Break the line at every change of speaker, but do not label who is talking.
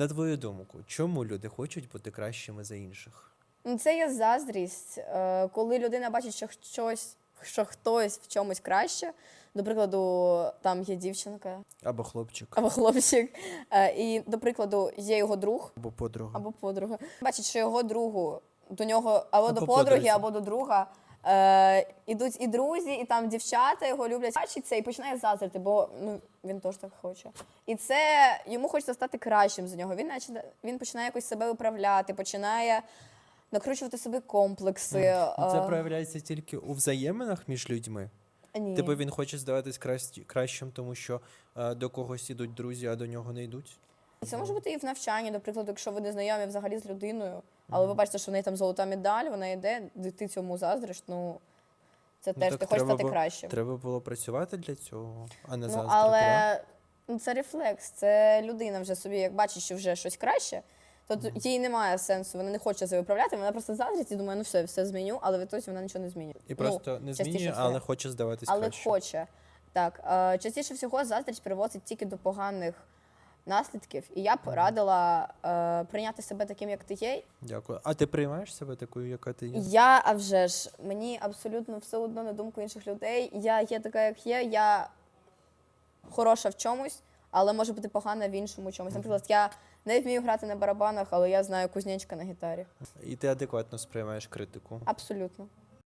На твою думку, чому люди хочуть бути кращими за інших?
Ну, Це є заздрість, е, коли людина бачить, що щось, що хтось в чомусь краще. До прикладу, там є дівчинка
Або хлопчик,
або хлопчик, е, і, до прикладу, є його друг
або подруга.
або подруга. Бачить, що його другу до нього або,
Або
до подруги,
подрузі.
або до друга. Е, ідуть і друзі, і там дівчата його люблять. Бачить це і починає заздрити, бо ну він теж так хоче. І це йому хочеться стати кращим за нього. Він наче він починає якось себе виправляти, починає накручувати собі комплекси.
Ну, Це
е,
проявляється тільки у взаєминах між людьми.
ні.
Типу він хоче здаватись кращ- кращим, тому що е, до когось ідуть друзі, а до нього не йдуть.
Це може бути і в навчанні, до прикладу, якщо ви не знайомі взагалі з людиною, але ви бачите, що в неї там золота медаль, вона йде, ти цьому заздриш, ну це
Ну,
теж ти хочеш стати кращим.
Треба було працювати для цього, а не
Ну,
заздрити.
але
да?
ну, це рефлекс, це людина вже собі, як бачить, що вже щось краще, то т- їй немає сенсу, вона не хоче це виправляти, вона просто заздрить і думає, ну все, все зміню, але в ітоці вона нічого не змінює.
І
Ну,
просто не
частіше
змінює,
всього.
але хоче здаватись
але
краще.
хоче. Так, е, частіше всього заздрість приводить тільки до поганих наслідків, і я б радила е, прийняти себе таким, як ти є,
Дякую. А ти приймаєш себе такою, яка ти є?
Я, а вже ж, мені абсолютно все одно на думку інших людей. Я є така, як є, я хороша в чомусь, але може бути погана в іншому чомусь. Наприклад, я не вмію грати на барабанах, але я знаю кузнечка на гітарі.
І ти адекватно сприймаєш критику.
Абсолютно.